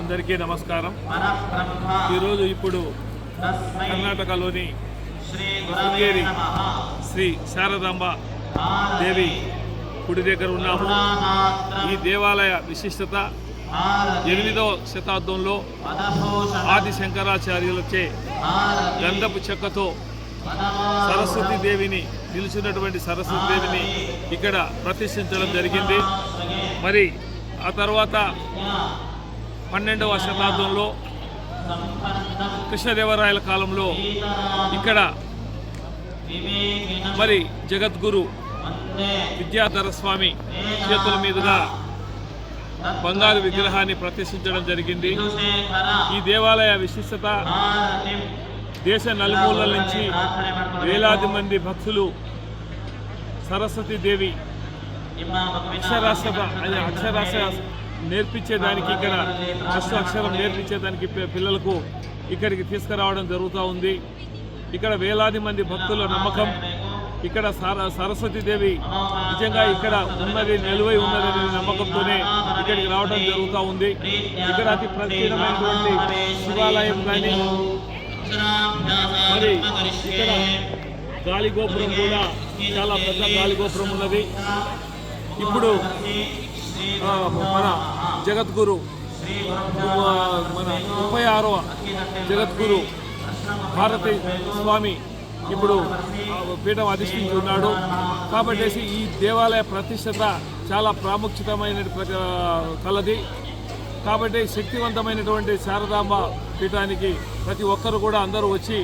అందరికీ నమస్కారం. ఈరోజు ఇప్పుడు కర్ణాటకలోని శృంగేరి శ్రీ శారదాంబ దేవి గుడి దగ్గర ఉన్నాము. ఈ దేవాలయ విశిష్టత ఎనిమిదవ శతాబ్దంలో ఆది శంకరాచార్యులచే గంధపు చెక్కతో సరస్వతి దేవిని నిలిచినటువంటి సరస్వతి దేవిని ఇక్కడ ప్రతిష్ఠించడం జరిగింది. మరి ఆ తర్వాత పన్నెండవ శతాబ్దంలో కృష్ణదేవరాయల కాలంలో ఇక్కడ మరి జగద్గురు విద్యాధర స్వామి చేతుల మీదుగా బంగారు విగ్రహాన్ని ప్రతిష్ఠించడం జరిగింది. ఈ దేవాలయ విశిష్టత దేశ నలుమూలల నుంచి వేలాది మంది భక్తులు సరస్వతి దేవి అక్షరాస్యత అదే అక్షరాస్య నేర్పించేదానికి ఇక్కడ ఫస్ట్ అక్షరం నేర్పించేదానికి పిల్లలకు ఇక్కడికి తీసుకురావడం జరుగుతూ ఉంది. ఇక్కడ వేలాది మంది భక్తుల నమ్మకం. ఇక్కడ సరస్వతీదేవి సరస్వతి దేవి నిజంగా ఇక్కడ ఉన్నది నిలువై ఉన్నదనే నమ్మకంతోనే ఇక్కడికి రావడం జరుగుతూ ఉంది. ఇక్కడ అతి ప్రత్యేకమైనటువంటి శివాలయం కానీ మరి ఇక్కడ గాలిగోపురం కూడా చాలా పెద్ద గాలిగోపురం ఉన్నది. ఇప్పుడు మన జగద్గురు మన ముప్పై ఆరవ జగద్గురు భారతి స్వామి ఇప్పుడు పీఠం అధిష్ఠించి ఉన్నాడు. కాబట్టి ఈ దేవాలయ ప్రతిష్టత చాలా ప్రాముఖ్యతమైన ప్ర- కలది. కాబట్టి శక్తివంతమైనటువంటి శారదాంబ పీఠానికి ప్రతి ఒక్కరు కూడా అందరూ వచ్చి